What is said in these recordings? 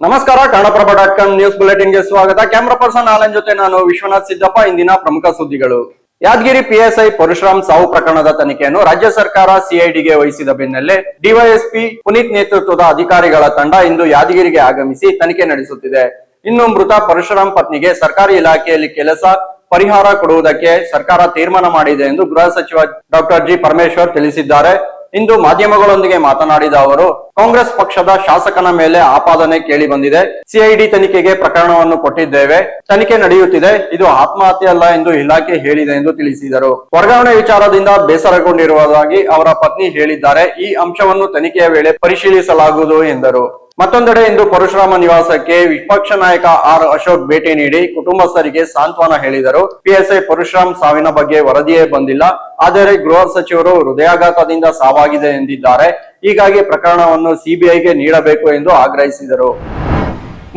ನಮಸ್ಕಾರ, Kannadaprabha dot com news ಬುಲೆಟಿನ್ಗೆ ಸ್ವಾಗತ. ಕ್ಯಾಮ್ರಾ ಪರ್ಸನ್ ಆಲನ್ ಜೊತೆ ನಾನು ವಿಶ್ವನಾಥ್ ಸಿದ್ದಪ್ಪ, ಇಂದಿನ ಪ್ರಮುಖ ಸುದ್ದಿಗಳು. ಯಾದಗಿರಿ ಪಿಎಸ್ಐ ಪರಶುರಾಮ್ ಸಾವು ಪ್ರಕರಣದ ತನಿಖೆಯನ್ನು ರಾಜ್ಯ ಸರ್ಕಾರ ಸಿಐಡಿಗೆ ವಹಿಸಿದ ಬೆನ್ನಲ್ಲೇ ಡಿವೈಎಸ್ಪಿ ಪುನೀತ್ ನೇತೃತ್ವದ ಅಧಿಕಾರಿಗಳ ತಂಡ ಇಂದು ಯಾದಗಿರಿಗೆ ಆಗಮಿಸಿ ತನಿಖೆ ನಡೆಸುತ್ತಿದೆ. ಇನ್ನು ಮೃತ ಪರಶುರಾಮ್ ಪತ್ನಿಗೆ ಸರ್ಕಾರಿ ಇಲಾಖೆಯಲ್ಲಿ ಕೆಲಸ, ಪರಿಹಾರ ಕೊಡುವುದಕ್ಕೆ ಸರ್ಕಾರ ತೀರ್ಮಾನ ಮಾಡಿದೆ ಎಂದು ಗೃಹ ಸಚಿವ ಡಾಕ್ಟರ್ ಜಿ ಪರಮೇಶ್ವರ್ ತಿಳಿಸಿದ್ದಾರೆ. ಇಂದು ಮಾಧ್ಯಮಗಳೊಂದಿಗೆ ಮಾತನಾಡಿದ ಅವರು, ಕಾಂಗ್ರೆಸ್ ಪಕ್ಷದ ಶಾಸಕನ ಮೇಲೆ ಆಪಾದನೆ ಕೇಳಿ ಬಂದಿದೆ. ಸಿಐಡಿ ತನಿಖೆಗೆ ಪ್ರಕರಣವನ್ನು ಕೊಟ್ಟಿದ್ದೇವೆ. ತನಿಖೆ ನಡೆಯುತ್ತಿದೆ. ಇದು ಆತ್ಮಹತ್ಯೆ ಅಲ್ಲ ಎಂದು ಇಲಾಖೆ ಹೇಳಿದೆ ಎಂದು ತಿಳಿಸಿದರು. ವರ್ಗಾವಣೆ ವಿಚಾರದಿಂದ ಬೇಸರಗೊಂಡಿರುವುದಾಗಿ ಅವರ ಪತ್ನಿ ಹೇಳಿದ್ದಾರೆ. ಈ ಅಂಶವನ್ನು ತನಿಖೆಯ ವೇಳೆ ಪರಿಶೀಲಿಸಲಾಗುವುದು ಎಂದರು. ಮತ್ತೊಂದೆಡೆ ಇಂದು ಪರಶುರಾಮ ನಿವಾಸಕ್ಕೆ ವಿಪಕ್ಷ ನಾಯಕ ಆರ್ ಅಶೋಕ್ ಭೇಟಿ ನೀಡಿ ಕುಟುಂಬಸ್ಥರಿಗೆ ಸಾಂತ್ವನ ಹೇಳಿದರು. ಪಿಎಸ್ಐ ಪರಶುರಾಮ್ ಸಾವಿನ ಬಗ್ಗೆ ವರದಿಯೇ ಬಂದಿಲ್ಲ. ಆದರೆ ಗೃಹ ಸಚಿವರು ಹೃದಯಾಘಾತದಿಂದ ಸಾವಾಗಿದೆ ಎಂದಿದ್ದಾರೆ. ಹೀಗಾಗಿ ಪ್ರಕರಣವನ್ನು ಸಿಬಿಐಗೆ ನೀಡಬೇಕು ಎಂದು ಆಗ್ರಹಿಸಿದರು.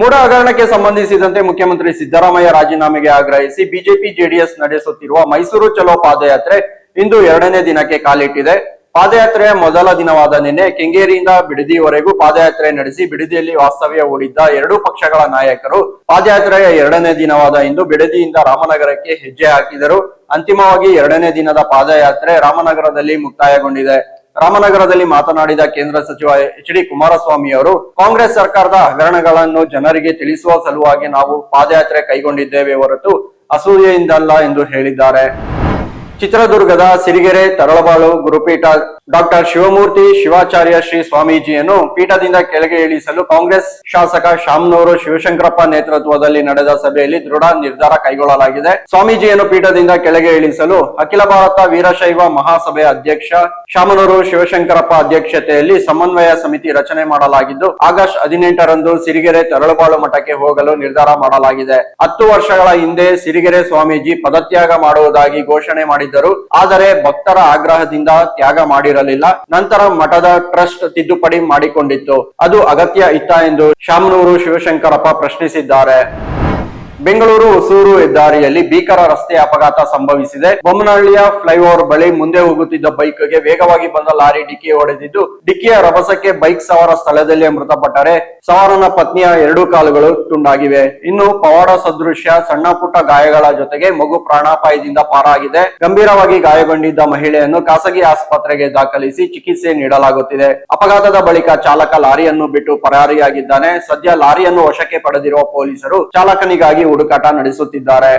ಮೂಡ ಹಗರಣಕ್ಕೆ ಸಂಬಂಧಿಸಿದಂತೆ ಮುಖ್ಯಮಂತ್ರಿ ಸಿದ್ದರಾಮಯ್ಯ ರಾಜೀನಾಮೆಗೆ ಆಗ್ರಹಿಸಿ ಬಿಜೆಪಿ ಜೆಡಿಎಸ್ ನಡೆಸುತ್ತಿರುವ ಮೈಸೂರು ಚಲೋ ಪಾದಯಾತ್ರೆ ಇಂದು ಎರಡನೇ ದಿನಕ್ಕೆ ಕಾಲಿಟ್ಟಿದೆ. ಪಾದಯಾತ್ರೆಯ ಮೊದಲ ದಿನವಾದ ನಿನ್ನೆ ಕೆಂಗೇರಿಯಿಂದ ಬಿಡದಿವರೆಗೂ ಪಾದಯಾತ್ರೆ ನಡೆಸಿ ಬಿಡದಿಯಲ್ಲಿ ವಾಸ್ತವ್ಯ ಹೂಡಿದ್ದ ಎರಡೂ ಪಕ್ಷಗಳ ನಾಯಕರು ಪಾದಯಾತ್ರೆಯ ಎರಡನೇ ದಿನವಾದ ಇಂದು ಬಿಡದಿಯಿಂದ ರಾಮನಗರಕ್ಕೆ ಹೆಜ್ಜೆ ಹಾಕಿದರು. ಅಂತಿಮವಾಗಿ ಎರಡನೇ ದಿನದ ಪಾದಯಾತ್ರೆ ರಾಮನಗರದಲ್ಲಿ ಮುಕ್ತಾಯಗೊಂಡಿದೆ. ರಾಮನಗರದಲ್ಲಿ ಮಾತನಾಡಿದ ಕೇಂದ್ರ ಸಚಿವ ಎಚ್ ಡಿ ಕುಮಾರಸ್ವಾಮಿ ಅವರು, ಕಾಂಗ್ರೆಸ್ ಸರ್ಕಾರದ ಹಗರಣಗಳನ್ನು ಜನರಿಗೆ ತಿಳಿಸುವ ಸಲುವಾಗಿ ನಾವು ಪಾದಯಾತ್ರೆ ಕೈಗೊಂಡಿದ್ದೇವೆ ಹೊರತು ಅಸೂಯೆಯಿಂದಲ್ಲ ಎಂದು ಹೇಳಿದ್ದಾರೆ. ಚಿತ್ರದುರ್ಗದ ಸಿರಿಗೆರೆ ತರಳಬಾಳು ಗುರುಪೀಠ ಡಾಕ್ಟರ್ ಶಿವಮೂರ್ತಿ ಶಿವಾಚಾರ್ಯ ಶ್ರೀ ಸ್ವಾಮೀಜಿಯನ್ನು ಪೀಠದಿಂದ ಕೆಳಗೆ ಇಳಿಸಲು ಕಾಂಗ್ರೆಸ್ ಶಾಸಕ ಶಾಮನೂರು ಶಿವಶಂಕರಪ್ಪ ನೇತೃತ್ವದಲ್ಲಿ ನಡೆದ ಸಭೆಯಲ್ಲಿ ದೃಢ ನಿರ್ಧಾರ ಕೈಗೊಳ್ಳಲಾಗಿದೆ. ಸ್ವಾಮೀಜಿಯನ್ನು ಪೀಠದಿಂದ ಕೆಳಗೆ ಇಳಿಸಲು ಅಖಿಲ ಭಾರತ ವೀರಶೈವ ಮಹಾಸಭೆ ಅಧ್ಯಕ್ಷ ಶಾಮನೂರು ಶಿವಶಂಕರಪ್ಪ ಅಧ್ಯಕ್ಷತೆಯಲ್ಲಿ ಸಮನ್ವಯ ಸಮಿತಿ ರಚನೆ ಮಾಡಲಾಗಿದ್ದು, ಆಗಸ್ಟ್ ಹದಿನೆಂಟರಂದು ಸಿರಿಗೆರೆ ತರಳುಬಾಳು ಮಠಕ್ಕೆ ಹೋಗಲು ನಿರ್ಧಾರ ಮಾಡಲಾಗಿದೆ. ಹತ್ತು ವರ್ಷಗಳ ಹಿಂದೆ ಸಿರಿಗೆರೆ ಸ್ವಾಮೀಜಿ ಪದತ್ಯಾಗ ಮಾಡುವುದಾಗಿ ಘೋಷಣೆ ಮಾಡಿದ್ದರು. ಆದರೆ ಭಕ್ತರ ಆಗ್ರಹದಿಂದ ತ್ಯಾಗ ಮಾಡಿರಲಿಲ್ಲ ನಂತರ ಮಠದ ಟ್ರಸ್ಟ್ ತಿದ್ದುಪಡಿ ಮಾಡಿಕೊಂಡಿತ್ತು. ಅದು ಅಗತ್ಯ ಇತ್ತ ಎಂದು ಶಾಮನೂರು ಶಿವಶಂಕರಪ್ಪ ಪ್ರಶ್ನಿಸಿದ್ದಾರೆ. ಬೆಂಗಳೂರು ಹೊಸೂರು ಹೆದ್ದಾರಿಯಲ್ಲಿ ಭೀಕರ ರಸ್ತೆ ಅಪಘಾತ ಸಂಭವಿಸಿದೆ. ಬೊಮ್ಮನಹಳ್ಳಿಯ ಫ್ಲೈಓವರ್ ಬಳಿ ಮುಂದೆ ಹೋಗುತ್ತಿದ್ದ ಬೈಕ್ಗೆ ವೇಗವಾಗಿ ಬಂದ ಲಾರಿ ಡಿಕ್ಕಿ ಹೊಡೆದಿದ್ದು, ಡಿಕ್ಕಿಯ ರಭಸಕ್ಕೆ ಬೈಕ್ ಸವಾರ ಸ್ಥಳದಲ್ಲೇ ಮೃತಪಟ್ಟರೆ. ಸವಾರನ ಪತ್ನಿಯ ಎರಡು ಕಾಲುಗಳು ತುಂಡಾಗಿವೆ. ಇನ್ನು ಪವಾಡ ಸದೃಶ್ಯ ಸಣ್ಣ ಪುಟ್ಟ ಗಾಯಗಳ ಜೊತೆಗೆ ಮಗು ಪ್ರಾಣಾಪಾಯದಿಂದ ಪಾರಾಗಿದೆ. ಗಂಭೀರವಾಗಿ ಗಾಯಗೊಂಡಿದ್ದ ಮಹಿಳೆಯನ್ನು ಖಾಸಗಿ ಆಸ್ಪತ್ರೆಗೆ ದಾಖಲಿಸಿ ಚಿಕಿತ್ಸೆ ನೀಡಲಾಗುತ್ತಿದೆ. ಅಪಘಾತದ ಬಳಿಕ ಚಾಲಕ ಲಾರಿಯನ್ನು ಬಿಟ್ಟು ಪರಾರಿಯಾಗಿದ್ದಾನೆ. ಸದ್ಯ ಲಾರಿಯನ್ನು ವಶಕ್ಕೆ ಪಡೆದಿರುವ ಪೊಲೀಸರು ಚಾಲಕನಿಗಾಗಿ ಹುಡುಕಾಟ ನಡೆಸುತ್ತಿದ್ದಾರೆ.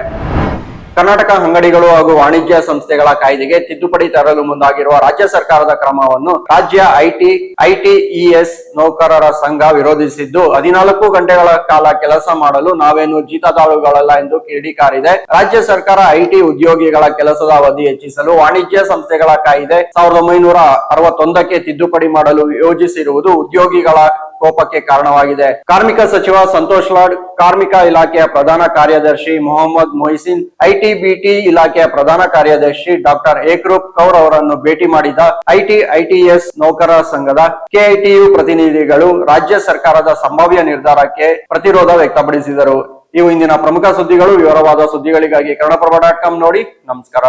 ಕರ್ನಾಟಕ ಅಂಗಡಿಗಳು ಹಾಗೂ ವಾಣಿಜ್ಯ ಸಂಸ್ಥೆಗಳ ಕಾಯ್ದೆಗೆ ತಿದ್ದುಪಡಿ ತರಲು ಮುಂದಾಗಿರುವ ರಾಜ್ಯ ಸರ್ಕಾರದ ಕ್ರಮವನ್ನು ರಾಜ್ಯ ಐಟಿ, ಐಟಿಇಎಸ್ ನೌಕರರ ಸಂಘ ವಿರೋಧಿಸಿದ್ದು, ಹದಿನಾಲ್ಕು ಗಂಟೆಗಳ ಕಾಲ ಕೆಲಸ ಮಾಡಲು ನಾವೇನು ಜೀತದಾಳುಗಳಲ್ಲ ಎಂದು ಕಿಡಿಕಾರಿದೆ ರಾಜ್ಯ ಸರ್ಕಾರ ಐಟಿ ಉದ್ಯೋಗಿಗಳ ಕೆಲಸದ ಅವಧಿ ಹೆಚ್ಚಿಸಲು ವಾಣಿಜ್ಯ ಸಂಸ್ಥೆಗಳ ಕಾಯ್ದೆ ಸಾವಿರದ ಒಂಬೈನೂರ ಅರವತ್ತೊಂದಕ್ಕೆ ತಿದ್ದುಪಡಿ ಮಾಡಲು ಯೋಜಿಸಿರುವುದು ಉದ್ಯೋಗಿಗಳ ಕೋಪಕ್ಕೆ ಕಾರಣವಾಗಿದೆ. ಕಾರ್ಮಿಕ ಸಚಿವ ಸಂತೋಷ್ ಲಾಡ್, ಕಾರ್ಮಿಕ ಇಲಾಖೆಯ ಪ್ರಧಾನ ಕಾರ್ಯದರ್ಶಿ ಮೊಹಮ್ಮದ್ ಮೊಯ್ಸಿನ್ ಐಟಿ ಬಿಟಿ ಇಲಾಖೆಯ ಪ್ರಧಾನ ಕಾರ್ಯದರ್ಶಿ ಡಾಕ್ಟರ್ ಏಕ್ರೂಪ್ ಕೌರ್ ಅವರನ್ನು ಭೇಟಿ ಮಾಡಿದ ಐಟಿ ಐಟಿಎಸ್ ನೌಕರರ ಸಂಘದ ಕೆಐಟಿಯು ಪ್ರತಿನಿಧಿಗಳು ರಾಜ್ಯ ಸರ್ಕಾರದ ಸಂಭಾವ್ಯ ನಿರ್ಧಾರಕ್ಕೆ ಪ್ರತಿರೋಧ ವ್ಯಕ್ತಪಡಿಸಿದರು. ಇವು ಇಂದಿನ ಪ್ರಮುಖ ಸುದ್ದಿಗಳು. ವಿವರವಾದ ಸುದ್ದಿಗಳಿಗಾಗಿ ಕನ್ನಡಪ್ರಭ ಡಾಟ್ ಕಾಮ್ ನೋಡಿ. ನಮಸ್ಕಾರ.